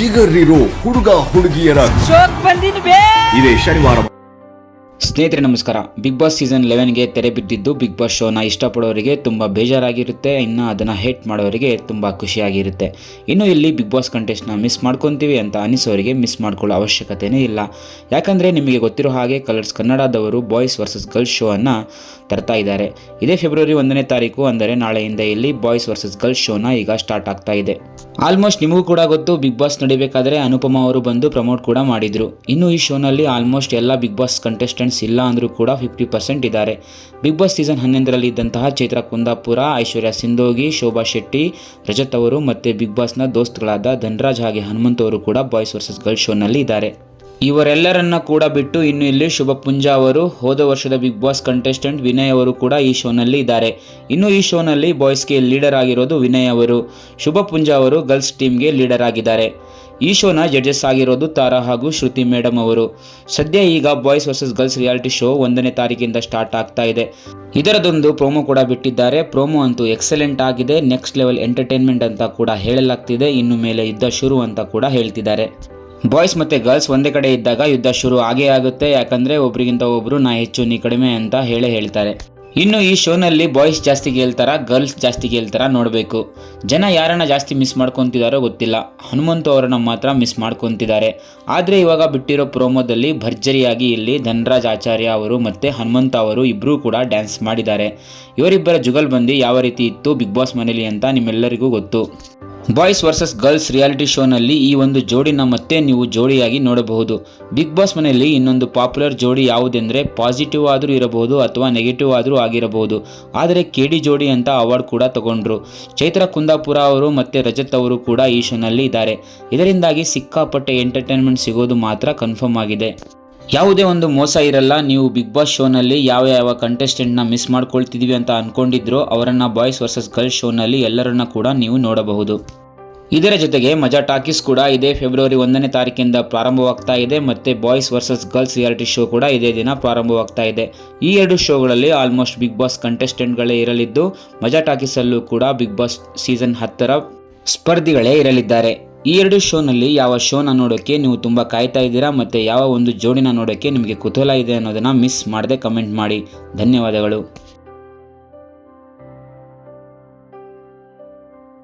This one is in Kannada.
ಜಿಗರಿರೋ ಹುಡುಗ ಹುಡುಗಿಯರ ಶೋಕ್ ಬೇ ಇದೇ ಶನಿವಾರ ಸ್ನೇಹಿತರೆ, ನಮಸ್ಕಾರ. ಬಿಗ್ ಬಾಸ್ ಸೀಸನ್ ಲೆವೆನ್ಗೆ ತೆರೆ ಬಿದ್ದಿದ್ದು ಬಿಗ್ ಬಾಸ್ ಶೋನ ಇಷ್ಟಪಡೋರಿಗೆ ತುಂಬ ಬೇಜಾರಾಗಿರುತ್ತೆ. ಇನ್ನು ಅದನ್ನು ಹೇಟ್ ಮಾಡೋರಿಗೆ ತುಂಬ ಖುಷಿಯಾಗಿರುತ್ತೆ. ಇನ್ನು ಇಲ್ಲಿ ಬಿಗ್ ಬಾಸ್ ಕಂಟೆಸ್ಟ್ನ ಮಿಸ್ ಮಾಡ್ಕೊತೀವಿ ಅಂತ ಅನಿಸೋರಿಗೆ ಮಿಸ್ ಮಾಡ್ಕೊಳ್ಳೋ ಅವಶ್ಯಕತೆಯೇ ಇಲ್ಲ. ಯಾಕಂದರೆ ನಿಮಗೆ ಗೊತ್ತಿರೋ ಹಾಗೆ ಕಲರ್ಸ್ ಕನ್ನಡದವರು ಬಾಯ್ಸ್ ವರ್ಸಸ್ ಗರ್ಲ್ಸ್ ಶೋ ಅನ್ನು ತರ್ತಾ ಇದ್ದಾರೆ. ಇದೇ ಫೆಬ್ರವರಿ ಒಂದನೇ ತಾರೀಕು, ಅಂದರೆ ನಾಳೆಯಿಂದ ಇಲ್ಲಿ ಬಾಯ್ಸ್ ವರ್ಸಸ್ ಗರ್ಲ್ಸ್ ಶೋನ ಈಗ ಸ್ಟಾರ್ಟ್ ಆಗ್ತಾ ಇದೆ. ಆಲ್ಮೋಸ್ಟ್ ನಿಮಗೂ ಕೂಡ ಗೊತ್ತು, ಬಿಗ್ ಬಾಸ್ ನಡಿಬೇಕಾದ್ರೆ ಅನುಪಮ ಅವರು ಬಂದು ಪ್ರಮೋಟ್ ಕೂಡ ಮಾಡಿದ್ರು. ಇನ್ನು ಈ ಶೋನಲ್ಲಿ ಆಲ್ಮೋಸ್ಟ್ ಎಲ್ಲ ಬಿಗ್ ಬಾಸ್ ಕಂಟೆಸ್ಟೆಂಟ್ಸ್ ಇಲ್ಲ ಅಂದರೂ ಕೂಡ ಫಿಫ್ಟಿ ಪರ್ಸೆಂಟ್ ಇದ್ದಾರೆ. ಬಿಗ್ ಬಾಸ್ ಸೀಸನ್ ಹನ್ನೊಂದರಲ್ಲಿ ಇದ್ದಂತಹ ಚೈತ್ರ ಕುಂದಾಪುರ, ಐಶ್ವರ್ಯ ಸಿಂಧೋಗಿ, ಶೋಭಾ ಶೆಟ್ಟಿ, ರಜತ್ ಅವರು ಮತ್ತು ಬಿಗ್ ಬಾಸ್ನ ದೋಸ್ತ್ಗಳಾದ ಧನ್ರಾಜ್ ಹಾಗೆ ಹನುಮಂತ್ ಅವರು ಕೂಡ ಬಾಯ್ಸ್ ವರ್ಸಸ್ ಗರ್ಲ್ಸ್ ಶೋನಲ್ಲಿ ಇದ್ದಾರೆ. ಇವರೆಲ್ಲರನ್ನ ಕೂಡ ಬಿಟ್ಟು ಇನ್ನು ಇಲ್ಲಿ ಶುಭ ಪುಂಜಾ ಅವರು ಹೋದ ವರ್ಷದ ಬಿಗ್ ಬಾಸ್ ಕಂಟೆಸ್ಟೆಂಟ್ ವಿನಯ್ ಅವರು ಕೂಡ ಈ ಶೋನಲ್ಲಿ ಇದ್ದಾರೆ. ಇನ್ನು ಈ ಶೋನಲ್ಲಿ ಬಾಯ್ಸ್ಗೆ ಲೀಡರ್ ಆಗಿರೋದು ವಿನಯ್ ಅವರು. ಶುಭ ಪುಂಜಾ ಅವರು ಗರ್ಲ್ಸ್ ಟೀಮ್ಗೆ ಲೀಡರ್ ಆಗಿದ್ದಾರೆ. ಈ ಶೋನ ಜಡ್ಜಸ್ ಆಗಿರೋದು ತಾರಾ ಹಾಗೂ ಶ್ರುತಿ ಮೇಡಮ್ ಅವರು. ಸದ್ಯ ಈಗ boys versus girls reality show ಒಂದನೇ ತಾರೀಕಿಂದ ಸ್ಟಾರ್ಟ್ ಆಗ್ತಾ ಇದೆ. ಇದರದೊಂದು ಪ್ರೋಮೋ ಕೂಡ ಬಿಟ್ಟಿದ್ದಾರೆ. ಪ್ರೋಮೋ ಅಂತೂ ಎಕ್ಸಲೆಂಟ್ ಆಗಿದೆ. ನೆಕ್ಸ್ಟ್ ಲೆವೆಲ್ ಎಂಟರ್ಟೈನ್ಮೆಂಟ್ ಅಂತ ಕೂಡ ಹೇಳಲಾಗ್ತಿದೆ. ಇನ್ನು ಮೇಲೆ ಯುದ್ಧ ಶುರು ಅಂತ ಕೂಡ ಹೇಳ್ತಿದ್ದಾರೆ. ಬಾಯ್ಸ್ ಮತ್ತು ಗರ್ಲ್ಸ್ ಒಂದೇ ಕಡೆ ಇದ್ದಾಗ ಯುದ್ಧ ಶುರು ಆಗೇ ಆಗುತ್ತೆ. ಯಾಕಂದರೆ ಒಬ್ರಿಗಿಂತ ಒಬ್ಬರು ನಾ ಹೆಚ್ಚು, ನೀ ಕಡಿಮೆ ಅಂತ ಹೇಳೇ ಹೇಳ್ತಾರೆ. ಇನ್ನು ಈ ಶೋನಲ್ಲಿ ಬಾಯ್ಸ್ ಜಾಸ್ತಿ ಗೆಲ್ತಾರ ಗರ್ಲ್ಸ್ ಜಾಸ್ತಿ ಗೆಲ್ತಾರ ನೋಡಬೇಕು. ಜನ ಯಾರನ್ನ ಜಾಸ್ತಿ ಮಿಸ್ ಮಾಡ್ಕೊತಿದಾರೋ ಗೊತ್ತಿಲ್ಲ. ಹನುಮಂತು ಅವರನ್ನ ಮಾತ್ರ ಮಿಸ್ ಮಾಡ್ಕೊತಿದ್ದಾರೆ. ಆದರೆ ಇವಾಗ ಬಿಟ್ಟಿರೋ ಪ್ರೋಮೋದಲ್ಲಿ ಭರ್ಜರಿಯಾಗಿ ಇಲ್ಲಿ ಧನರಾಜ್ ಆಚಾರ್ಯ ಅವರು ಮತ್ತು ಹನುಮಂತ ಅವರು ಇಬ್ಬರೂ ಕೂಡ ಡ್ಯಾನ್ಸ್ ಮಾಡಿದ್ದಾರೆ. ಇವರಿಬ್ಬರ ಜುಗಲ್ ಬಂದು ಯಾವ ರೀತಿ ಇತ್ತು ಬಿಗ್ ಬಾಸ್ ಮನೇಲಿ ಅಂತ ನಿಮ್ಮೆಲ್ಲರಿಗೂ ಗೊತ್ತು. ಬಾಯ್ಸ್ ವರ್ಸಸ್ ಗರ್ಲ್ಸ್ ರಿಯಾಲಿಟಿ ಶೋನಲ್ಲಿ ಈ ಒಂದು ಜೋಡಿನ ಮತ್ತೆ ನೀವು ಜೋಡಿಯಾಗಿ ನೋಡಬಹುದು. ಬಿಗ್ ಬಾಸ್ ಮನೆಯಲ್ಲಿ ಇನ್ನೊಂದು ಪಾಪ್ಯುಲರ್ ಜೋಡಿ ಯಾವುದೆಂದರೆ ಪಾಸಿಟಿವ್ ಆದರೂ ಇರಬಹುದು ಅಥವಾ ನೆಗೆಟಿವ್ ಆದರೂ ಆಗಿರಬಹುದು. ಆದರೆ ಕೆಡಿ ಜೋಡಿ ಅಂತ ಅವಾರ್ಡ್ ಕೂಡ ತಗೊಂಡ್ರು. ಚೈತ್ರ ಕುಂದಾಪುರ ಅವರು ಮತ್ತು ರಜತ್ ಅವರು ಕೂಡ ಈ ಶೋನಲ್ಲಿ ಇದ್ದಾರೆ. ಇದರಿಂದಾಗಿ ಸಿಕ್ಕಾಪಟ್ಟೆ ಎಂಟರ್ಟೈನ್ಮೆಂಟ್ ಸಿಗೋದು ಮಾತ್ರ ಕನ್ಫರ್ಮ್ ಆಗಿದೆ. ಯಾವುದೇ ಒಂದು ಮೋಸ ಇರಲ್ಲ, ನೀವು ಬಿಗ್ ಬಾಸ್ ಶೋನಲ್ಲಿ ಯಾವ ಯಾವ ಕಂಟೆಸ್ಟೆಂಟ್ನ ಮಿಸ್ ಮಾಡ್ಕೊಳ್ತಿದ್ದೀವಿ ಅಂತ ಅಂದ್ಕೊಂಡಿದ್ರು ಅವರನ್ನು ಬಾಯ್ಸ್ ವರ್ಸಸ್ ಗರ್ಲ್ಸ್ ಶೋನಲ್ಲಿ ಎಲ್ಲರನ್ನ ಕೂಡ ನೀವು ನೋಡಬಹುದು. ಇದರ ಜೊತೆಗೆ ಮಜಾ ಟಾಕೀಸ್ ಕೂಡ ಇದೇ. ಫೆಬ್ರವರಿ ಒಂದನೇ ತಾರೀಕಿಂದ ಪ್ರಾರಂಭವಾಗ್ತಾ ಇದೆ ಮತ್ತು boys versus girls reality show ಕೂಡ ಇದೇ ದಿನ ಪ್ರಾರಂಭವಾಗ್ತಾ ಇದೆ. ಈ ಎರಡು ಶೋಗಳಲ್ಲಿ ಆಲ್ಮೋಸ್ಟ್ ಬಿಗ್ ಬಾಸ್ ಕಂಟೆಸ್ಟೆಂಟ್ಗಳೇ ಇರಲಿದ್ದು, ಮಜಾ ಟಾಕೀಸಲ್ಲೂ ಕೂಡ ಬಿಗ್ ಬಾಸ್ ಸೀಸನ್ ಹತ್ತರ ಸ್ಪರ್ಧಿಗಳೇ ಇರಲಿದ್ದಾರೆ. ಈ ಎರಡು ಶೋನಲ್ಲಿ ಯಾವ ಶೋನ ನೋಡೋಕ್ಕೆ ನೀವು ತುಂಬ ಕಾಯ್ತಾ ಇದ್ದೀರಾ ಮತ್ತು ಯಾವ ಒಂದು ಜೋಡಿನ ನೋಡೋಕ್ಕೆ ನಿಮಗೆ ಕುತೂಹಲ ಇದೆ ಅನ್ನೋದನ್ನು ಮಿಸ್ ಮಾಡದೆ ಕಮೆಂಟ್ ಮಾಡಿ. ಧನ್ಯವಾದಗಳು.